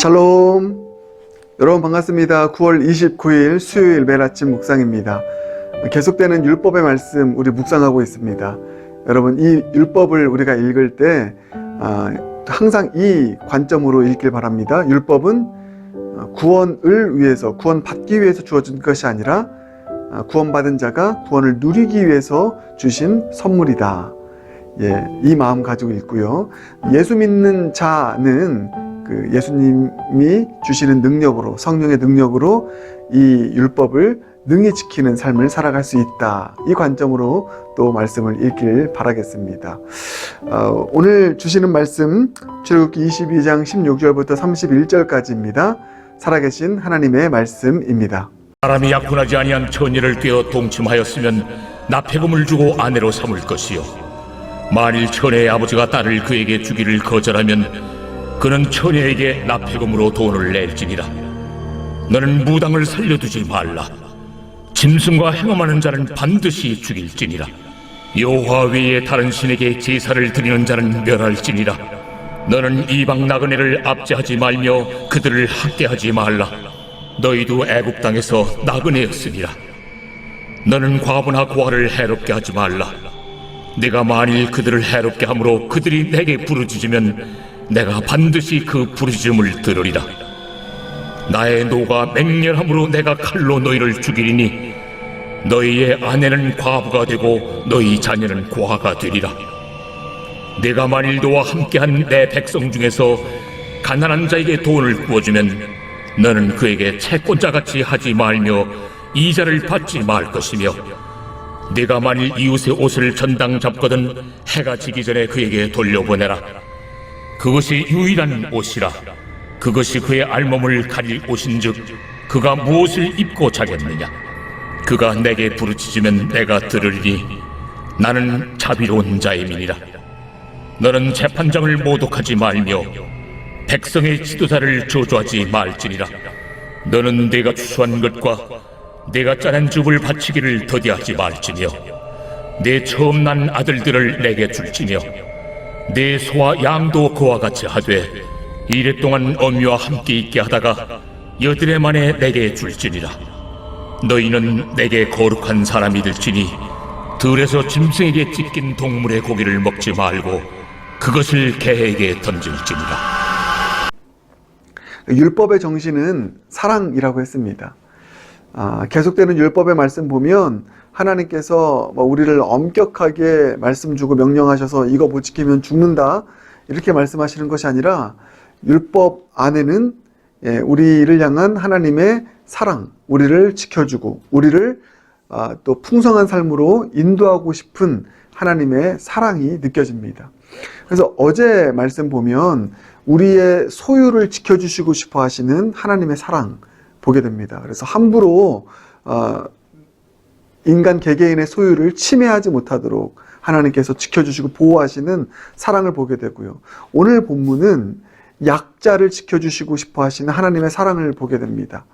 샬롬. 여러분 반갑습니다. 9월 29일 수요일 매일 아침 묵상입니다. 계속되는 율법의 말씀 우리 묵상하고 있습니다. 여러분 이 율법을 우리가 읽을 때 아, 항상 이 관점으로 읽길 바랍니다. 율법은 어, 구원을 위해서 구원 받기 위해서 주어진 것이 아니라 아, 구원받은 자가 구원을 누리기 위해서 주신 선물이다. 예, 이 마음 가지고 있고요. 예수 믿는 자는 그 예수님이 주시는 능력으로 성령의 능력으로 이 율법을 능히 지키는 삶을 살아갈 수 있다. 이 관점으로 또 말씀을 읽길 바라겠습니다. 어, 오늘 주시는 말씀 출애굽기 22장 16절부터 31절까지입니다. 살아계신 하나님의 말씀입니다. 사람이 약혼하지 아니한 처녀를 꿰어 동침하였으면 납폐금을 주고 아내로 삼을 것이요 만일 처녀의 아버지가 딸을 그에게 주기를 거절하면 그는 처녀에게 납폐금으로 돈을 낼지니라. 너는 무당을 살려두지 말라. 짐승과 행함하는 자는 반드시 죽일지니라. 여호와 외에 다른 신에게 제사를 드리는 자는 멸할지니라. 너는 이방 나그네를 압제하지 말며 그들을 학대하지 말라. 너희도 애국 땅에서 나그네였으니라. 너는 과부나 고아를 해롭게 하지 말라. 내가 만일 그들을 해롭게 함으로 그들이 내게 부르짖으면 내가 반드시 그 부르짖음을 들으리라. 나의 노가 맹렬함으로 내가 칼로 너희를 죽이리니 너희의 아내는 과부가 되고 너희 자녀는 고아가 되리라. 내가 만일 너와 함께한 내 백성 중에서 가난한 자에게 돈을 구워주면 너는 그에게 채권자같이 하지 말며 이자를 받지 말 것이며 네가 만일 이웃의 옷을 전당 잡거든 해가 지기 전에 그에게 돌려보내라 그것이 유일한 옷이라. 그것이 그의 알몸을 가릴 옷인즉 그가 무엇을 입고 자겠느냐? 그가 내게 부르짖으면 내가 들으리니 나는 자비로운 자임이니라. 너는 재판장을 모독하지 말며 백성의 지도자를 저주하지 말지니라. 너는 내가 추수한 것과 내가 짜낸 줍을 바치기를 더디하지 말지며 내 처음 난 아들들을 내게 줄지며 내 소와 양도 그와 같이 하되 이랫동안 어미와 함께 있게 하다가 여드레 만에 내게 줄지니라 너희는 내게 거룩한 사람이 될지니 들에서 짐승에게 찢긴 동물의 고기를 먹지 말고 그것을 개에게 던질지니라 율법의 정신은 사랑이라고 했습니다. 아, 계속되는 율법의 말씀 보면 하나님께서 뭐 우리를 엄격하게 말씀 주고 명령하셔서 이거 못 지키면 죽는다 이렇게 말씀하시는 것이 아니라 율법 안에는 예, 우리를 향한 하나님의 사랑, 우리를 지켜주고 우리를 아, 또 풍성한 삶으로 인도하고 싶은 하나님의 사랑이 느껴집니다. 그래서 어제 말씀 보면 우리의 소유를 지켜주시고 싶어 하시는 하나님의 사랑 보게 됩니다. 그래서 함부로 어, 인간 개개인의 소유를 침해하지 못하도록 하나님께서 지켜주시고 보호하시는 사랑을 보게 되고요. 오늘 본문은 약자를 지켜주시고 싶어 하시는 하나님의 사랑을 보게 됩니다.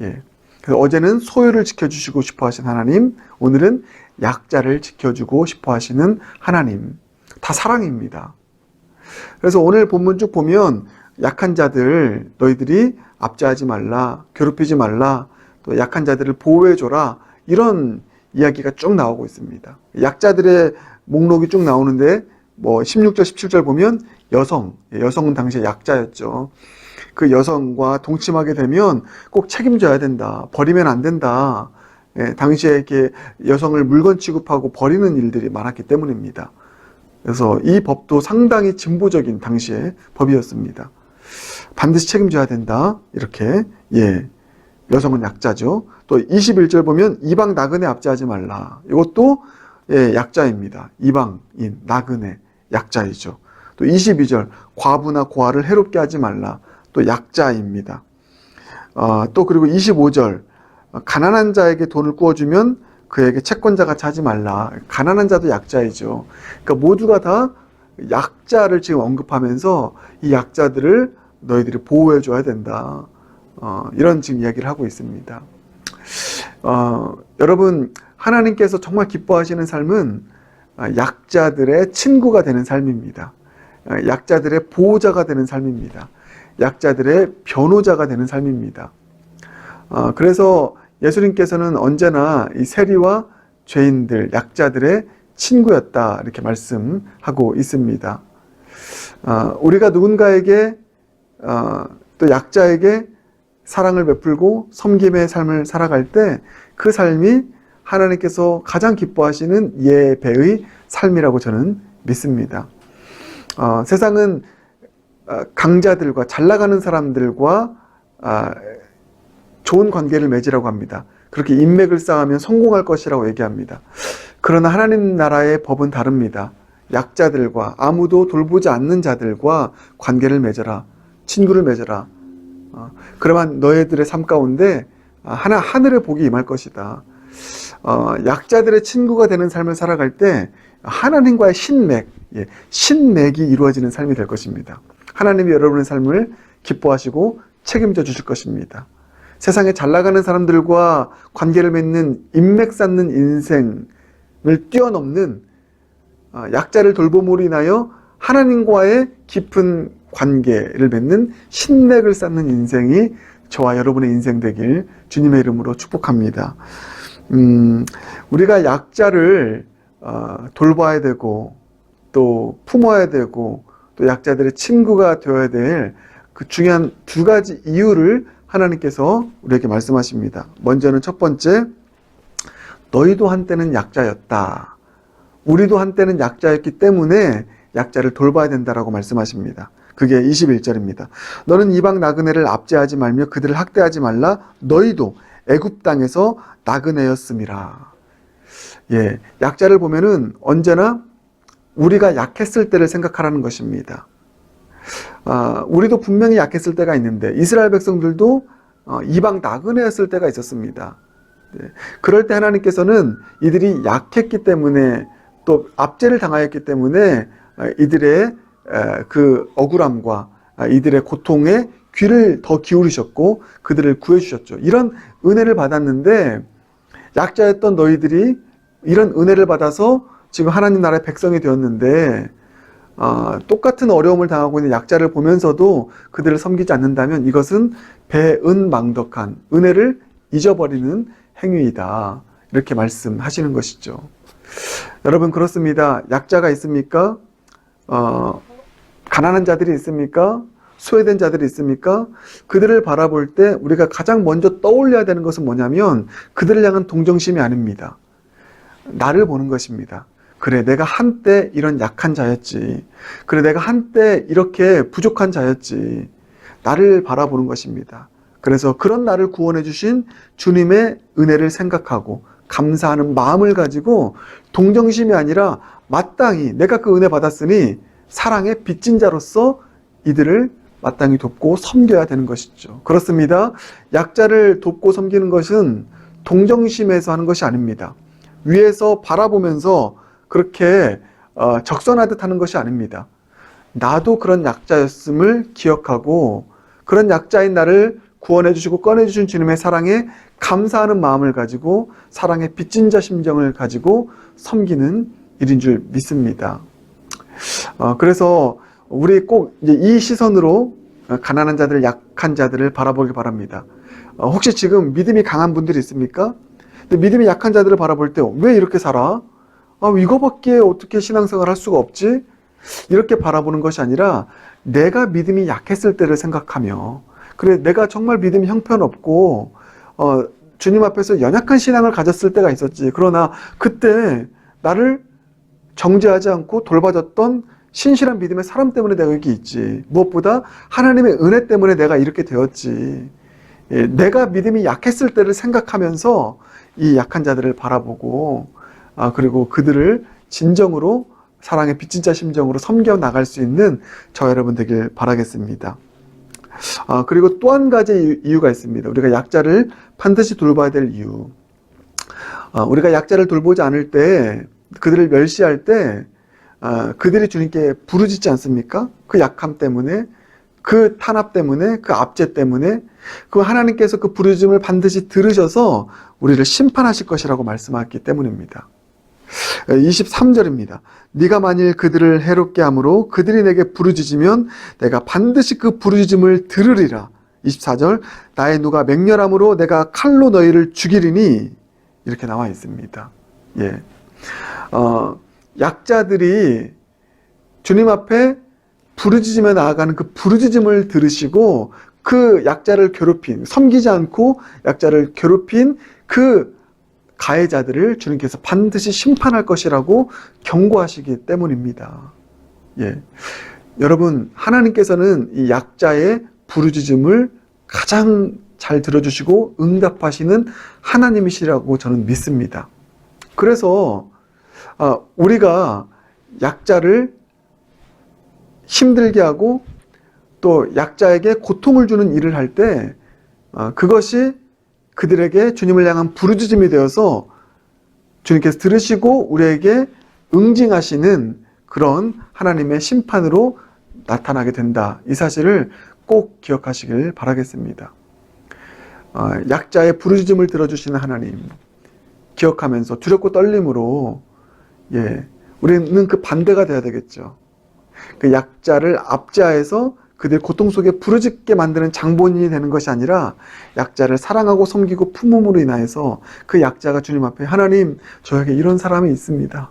예. 그래서 어제는 소유를 지켜주시고 싶어 하신 하나님, 오늘은 약자를 지켜주고 싶어 하시는 하나님. 다 사랑입니다. 그래서 오늘 본문 쭉 보면 약한 자들 너희들이 압제하지 말라, 괴롭히지 말라, 또 약한 자들을 보호해줘라 이런 이야기가 쭉 나오고 있습니다. 약자들의 목록이 쭉 나오는데 뭐 16절, 17절 보면 여성, 여성은 당시에 약자였죠. 그 여성과 동침하게 되면 꼭 책임져야 된다. 버리면 안 된다. 예, 당시에 이렇게 여성을 물건 취급하고 버리는 일들이 많았기 때문입니다. 그래서 이 법도 상당히 진보적인 당시의 법이었습니다. 반드시 책임져야 된다. 이렇게, 예. 여성은 약자죠. 또 21절 보면 이방 나그네 압제하지 말라. 이것도 예, 약자입니다. 이방인, 나그네, 약자이죠. 또 22절 과부나 고아를 해롭게 하지 말라. 또 약자입니다. 어, 또 그리고 25절 가난한 자에게 돈을 구워주면 그에게 채권자같이 하지 말라. 가난한 자도 약자이죠. 그러니까 모두가 다 약자를 지금 언급하면서 이 약자들을 너희들이 보호해 줘야 된다. 어, 이런 지금 이야기를 하고 있습니다. 어, 여러분, 하나님께서 정말 기뻐하시는 삶은 약자들의 친구가 되는 삶입니다. 약자들의 보호자가 되는 삶입니다. 약자들의 변호자가 되는 삶입니다. 어, 그래서 예수님께서는 언제나 이 세리와 죄인들, 약자들의 친구였다 이렇게 말씀하고 있습니다. 어, 우리가 누군가에게 어, 또 약자에게 사랑을 베풀고 섬김의 삶을 살아갈 때 그 삶이 하나님께서 가장 기뻐하시는 예배의 삶이라고 저는 믿습니다. 어, 세상은 어, 강자들과 잘 나가는 사람들과 아, 좋은 관계를 맺으라고 합니다. 그렇게 인맥을 쌓으면 성공할 것이라고 얘기합니다. 그러나 하나님 나라의 법은 다릅니다. 약자들과 아무도 돌보지 않는 자들과 관계를 맺어라. 친구를 맺어라. 어, 그러면 너희들의 삶 가운데 아, 하나 하늘의 복이 임할 것이다. 어, 약자들의 친구가 되는 삶을 살아갈 때 하나님과의 신맥, 예, 신맥이 이루어지는 삶이 될 것입니다. 하나님이 여러분의 삶을 기뻐하시고 책임져 주실 것입니다. 세상에 잘 나가는 사람들과 관계를 맺는 인맥 쌓는 인생을 뛰어넘는 어, 약자를 돌봄으로 인하여 하나님과의 깊은 관계를 맺는 신맥을 쌓는 인생이 저와 여러분의 인생 되길 주님의 이름으로 축복합니다. 음, 우리가 약자를 어, 돌봐야 되고 또 품어야 되고 또 약자들의 친구가 되어야 될 그 중요한 두 가지 이유를 하나님께서 우리에게 말씀하십니다. 먼저는 첫 번째, 너희도 한때는 약자였다. 우리도 한때는 약자였기 때문에 약자를 돌봐야 된다라고 말씀하십니다. 그게 21절입니다. 너는 이방 나그네를 압제하지 말며 그들을 학대하지 말라. 너희도 애굽 땅에서 나그네였음이라. 예, 약자를 보면은 언제나 우리가 약했을 때를 생각하라는 것입니다. 아, 우리도 분명히 약했을 때가 있는데 이스라엘 백성들도 어, 이방 나그네였을 때가 있었습니다. 네. 그럴 때 하나님께서는 이들이 약했기 때문에 또 압제를 당하였기 때문에 아, 이들의 에, 그 억울함과 아, 이들의 고통에 귀를 더 기울이셨고 그들을 구해주셨죠. 이런 은혜를 받았는데 약자였던 너희들이 이런 은혜를 받아서 지금 하나님 나라의 백성이 되었는데 아, 똑같은 어려움을 당하고 있는 약자를 보면서도 그들을 섬기지 않는다면 이것은 배은망덕한 은혜를 잊어버리는 행위이다. 이렇게 말씀하시는 것이죠. 여러분 그렇습니다. 약자가 있습니까? 어, 가난한 자들이 있습니까? 소외된 자들이 있습니까? 그들을 바라볼 때 우리가 가장 먼저 떠올려야 되는 것은 뭐냐면 그들을 향한 동정심이 아닙니다. 나를 보는 것입니다. 그래, 내가 한때 이런 약한 자였지. 그래, 내가 한때 이렇게 부족한 자였지. 나를 바라보는 것입니다. 그래서 그런 나를 구원해 주신 주님의 은혜를 생각하고 감사하는 마음을 가지고 동정심이 아니라 마땅히 내가 그 은혜 받았으니 사랑의 빚진 자로서 이들을 마땅히 돕고 섬겨야 되는 것이죠. 그렇습니다. 약자를 돕고 섬기는 것은 동정심에서 하는 것이 아닙니다. 위에서 바라보면서 그렇게 어, 적선하듯 하는 것이 아닙니다. 나도 그런 약자였음을 기억하고 그런 약자인 나를 구원해 주시고 꺼내 주신 주님의 사랑에 감사하는 마음을 가지고 사랑의 빚진 자 심정을 가지고 섬기는 일인 줄 믿습니다. 어, 그래서 우리 꼭 이 시선으로 가난한 자들, 약한 자들을 바라보길 바랍니다. 어, 혹시 지금 믿음이 강한 분들이 있습니까? 믿음이 약한 자들을 바라볼 때 왜 이렇게 살아? 아, 이거밖에 어떻게 신앙생활 할 수가 없지? 이렇게 바라보는 것이 아니라 내가 믿음이 약했을 때를 생각하며 그래 내가 정말 믿음이 형편없고 어, 주님 앞에서 연약한 신앙을 가졌을 때가 있었지. 그러나 그때 나를 정죄하지 않고 돌봐줬던 신실한 믿음의 사람 때문에 내가 여기 있지. 무엇보다 하나님의 은혜 때문에 내가 이렇게 되었지. 예, 내가 믿음이 약했을 때를 생각하면서 이 약한 자들을 바라보고 아, 그리고 그들을 진정으로 사랑의 빚진 자 심정으로 섬겨 나갈 수 있는 저 여러분 되길 바라겠습니다. 아, 그리고 또 한 가지 이유가 있습니다. 우리가 약자를 반드시 돌봐야 될 이유. 아, 우리가 약자를 돌보지 않을 때, 그들을 멸시할 때, 아, 그들이 주님께 부르짖지 않습니까? 그 약함 때문에, 그 탄압 때문에, 그 압제 때문에, 그 하나님께서 그 부르짖음을 반드시 들으셔서 우리를 심판하실 것이라고 말씀하셨기 때문입니다. 23절입니다. 네가 만일 그들을 해롭게 함으로 그들이 내게 부르짖으면 내가 반드시 그 부르짖음을 들으리라. 24절 나의 누가 맹렬함으로 내가 칼로 너희를 죽이리니 이렇게 나와 있습니다. 예. 어, 약자들이 주님 앞에 부르짖으며 나아가는 그 부르짖음을 들으시고 그 약자를 괴롭힌 섬기지 않고 약자를 괴롭힌 그 가해자들을 주님께서 반드시 심판할 것이라고 경고하시기 때문입니다. 예. 여러분, 하나님께서는 이 약자의 부르짖음을 가장 잘 들어주시고 응답하시는 하나님이시라고 저는 믿습니다. 그래서 아, 우리가 약자를 힘들게 하고 또 약자에게 고통을 주는 일을 할때 아, 그것이 그들에게 주님을 향한 부르짖음이 되어서 주님께서 들으시고 우리에게 응징하시는 그런 하나님의 심판으로 나타나게 된다. 이 사실을 꼭 기억하시길 바라겠습니다. 어, 약자의 부르짖음을 들어주시는 하나님 기억하면서 두렵고 떨림으로 예 우리는 그 반대가 돼야 되겠죠. 그 약자를 압제하에서 그들 고통 속에 부르짖게 만드는 장본인이 되는 것이 아니라 약자를 사랑하고 섬기고 품음으로 인하여서 그 약자가 주님 앞에 하나님 저에게 이런 사람이 있습니다.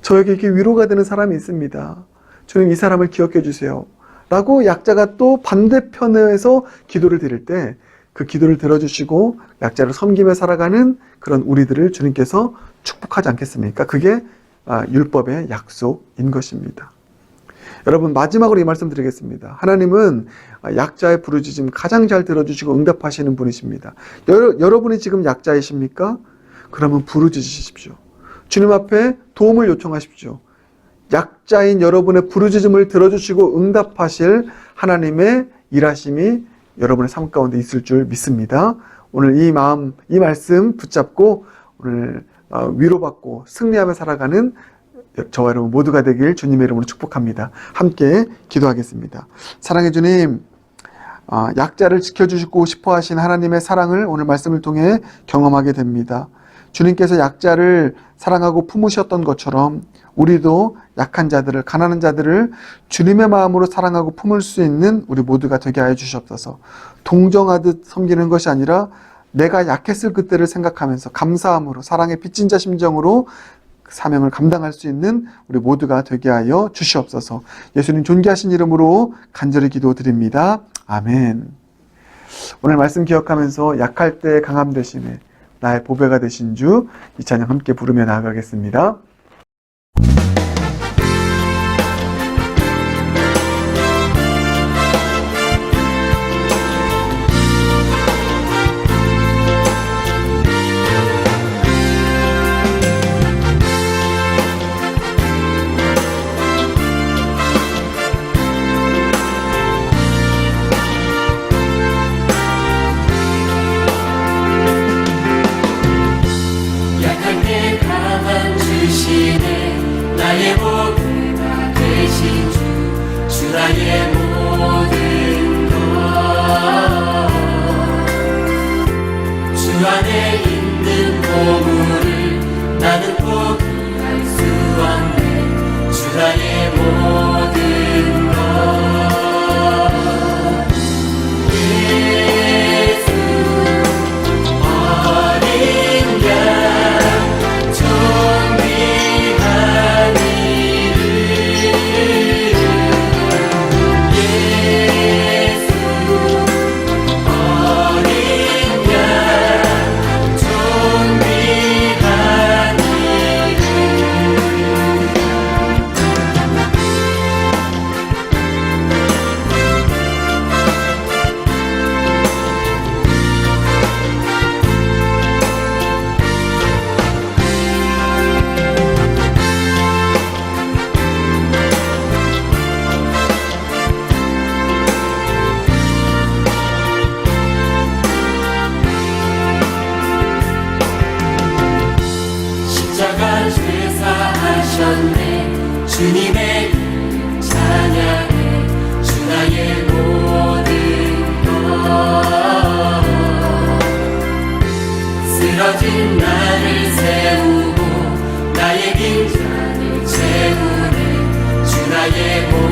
저에게 이렇게 위로가 되는 사람이 있습니다. 주님 이 사람을 기억해 주세요. 라고 약자가 또 반대편에서 기도를 드릴 때 그 기도를 들어주시고 약자를 섬기며 살아가는 그런 우리들을 주님께서 축복하지 않겠습니까? 그게 아, 율법의 약속인 것입니다. 여러분 마지막으로 이 말씀 드리겠습니다. 하나님은 약자의 부르짖음 가장 잘 들어주시고 응답하시는 분이십니다. 여러, 여러 분이 지금 약자이십니까? 그러면 부르짖으십시오. 주님 앞에 도움을 요청하십시오. 약자인 여러분의 부르짖음을 들어주시고 응답하실 하나님의 일하심이 여러분의 삶 가운데 있을 줄 믿습니다. 오늘 이 마음, 이 말씀 붙잡고 오늘 어, 위로받고 승리하며 살아가는 저와 여러분 모두가 되길 주님의 이름으로 축복합니다. 함께 기도하겠습니다. 사랑해 주님, 어, 약자를 지켜주시고 싶어 하신 하나님의 사랑을 오늘 말씀을 통해 경험하게 됩니다. 주님께서 약자를 사랑하고 품으셨던 것처럼 우리도 약한 자들을, 가난한 자들을 주님의 마음으로 사랑하고 품을 수 있는 우리 모두가 되게 하여 주시옵소서. 동정하듯 섬기는 것이 아니라 내가 약했을 그때를 생각하면서 감사함으로 사랑의 빚진 자 심정으로 사명을 감당할 수 있는 우리 모두가 되게 하여 주시옵소서. 예수님 존귀하신 이름으로 간절히 기도드립니다. 아멘. 오늘 말씀 기억하면서 약할 때 강함 되심에 나의 보배가 되신 주 이 찬양 함께 부르며 나아가겠습니다. 나의 길 채우는 주 나의 모